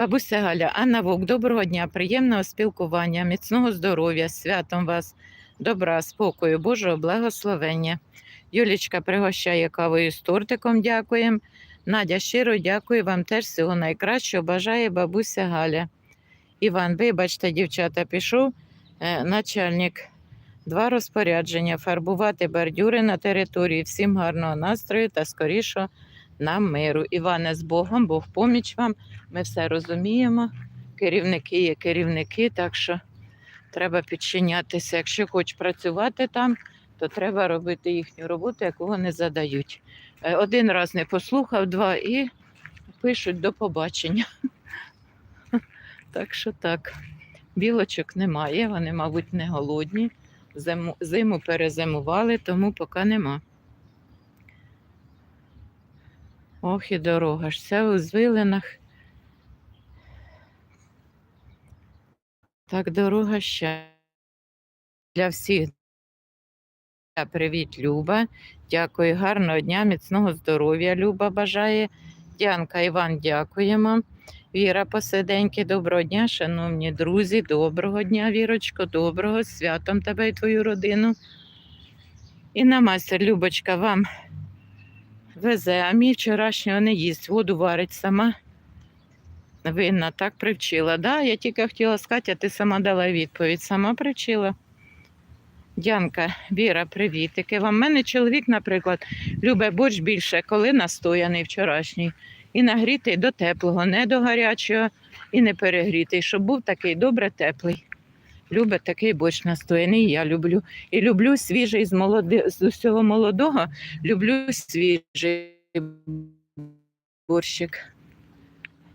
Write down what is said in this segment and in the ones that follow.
Бабуся Галя, Анна Вовк, доброго дня, приємного спілкування, міцного здоров'я, святом вас, добра, спокою, Божого благословення. Юлічка пригощає кавою з тортиком, дякуємо. Надя, щиро дякую вам теж всього найкращого. Бажає бабуся Галя. Іван, вибачте, дівчата, пішов е, начальник. Два розпорядження: фарбувати бордюри на території. Всім гарного настрою та скорішого нам миру. Іване, з Богом, Бог поміч вам. Ми все розуміємо. Керівники є керівники, так що треба підчинятися. Якщо хочеш працювати там, то треба робити їхню роботу, яку вони задають. Е, Один раз не послухав, два і пишуть до побачення. Так що так. Білочок немає, вони, мабуть, не голодні. Зиму перезимували, тому поки нема. Ох і дорога ж, вся у звилинах. Так, дорога ще для всіх. Привіт, Люба. Дякую, гарного дня, міцного здоров'я. Люба бажає. Дянка Іван, дякуємо. Віра Посиденьки, доброго дня, шановні друзі, доброго дня, Вірочко, доброго, святом тебе і твою родину. І на майстер Любочка вам везе, а мій вчорашнього не їсть, воду варить сама. Винна так привчила. Да, я тільки хотіла сказати, а ти сама дала відповідь, сама привчила. Дянка, Віра, привітики. Вам мене чоловік, наприклад, любить борщ більше, коли настояний вчорашній. І нагрітий до теплого, не до гарячого і не перегрітий, щоб був такий добре теплий. Любить такий борщ настояний, я люблю. І люблю свіжий з, молоди... з усього молодого, люблю свіжий борщик.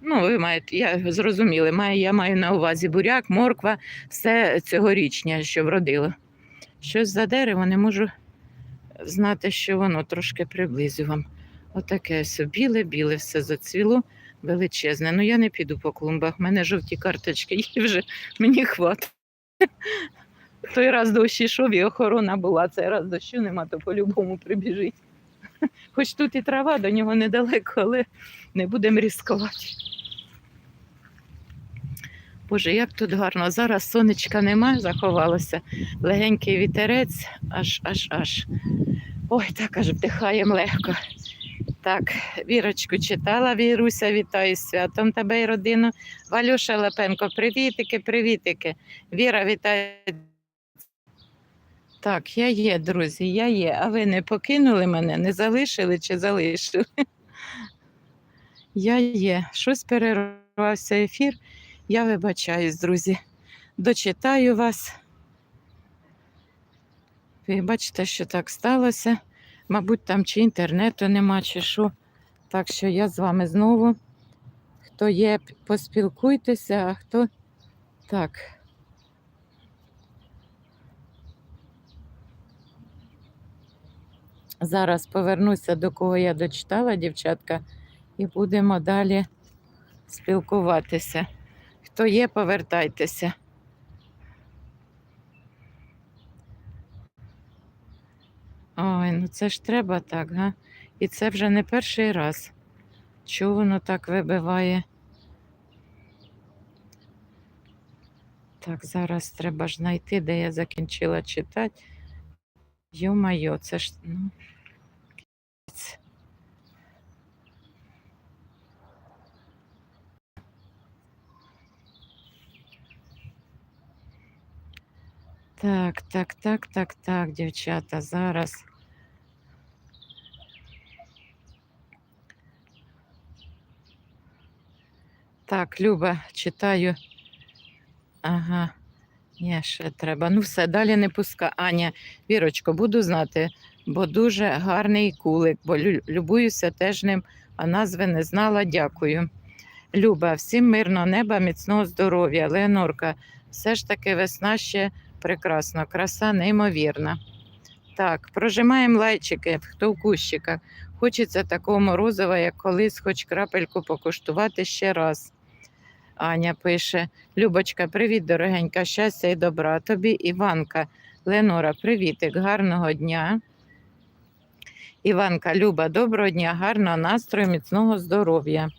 Ну, ви маєте, я зрозуміли, маю, я маю на увазі буряк, морква, все цьогорічне, що вродило. Щось за дерево, не можу знати, що воно трошки приблизю вам. Отаке все біле-біле, все зацвіло величезне. Ну я не піду по клумбах, в мене жовті карточки, їх вже мені хватить. Той раз дощ ішов і охорона була, цей раз дощу нема, то по-любому прибіжить. Хоч тут і трава, до нього недалеко, але не будемо ризикувати. Боже, як тут гарно. Зараз сонечка немає, заховалося. Легенький вітерець, аж аж аж. Ой, так аж вдихаємо легко. Так, Вірочку читала, Віруся, вітаю з святом тебе і родину. Валюша Лапенко, привітики, привітики. Віра, вітаю. Так, я є, друзі, я є. А ви не покинули мене, не залишили чи залишили? Я є. Щось перервався ефір. Я вибачаюсь, друзі. Дочитаю вас. Ви бачите, що так сталося. Мабуть, там чи інтернету нема, чи що. Так що я з вами знову. Хто є, поспілкуйтеся, а хто так. Зараз повернуся до кого я дочитала, дівчатка, і будемо далі спілкуватися. Хто є, повертайтеся. Ой, ну це ж треба так, га? І це вже не перший раз. Чого воно так вибиває? Так, зараз треба ж знайти, де я закінчила читати. Йо-майо, це ж. Ну... Так, так, так, так, так, дівчата, зараз. Так, Люба, читаю. Ага, ні, ще треба. Ну, все, далі не пуска. Аня, Вірочко, буду знати, бо дуже гарний кулик, бо любуюся теж ним, а назви не знала. Дякую. Люба, всім мирного неба, міцного здоров'я. Леонорка, все ж таки весна ще прекрасно, краса неймовірна. Так, прожимаємо лайчики, хто в кущиках. Хочеться такого морозива, як колись, хоч крапельку покуштувати ще раз. Аня пише: Любочка, привіт, дорогенька, щастя і добра. Тобі, Іванка, Ленора, привітик, гарного дня. Іванка, Люба, доброго дня, гарного настрою, міцного здоров'я.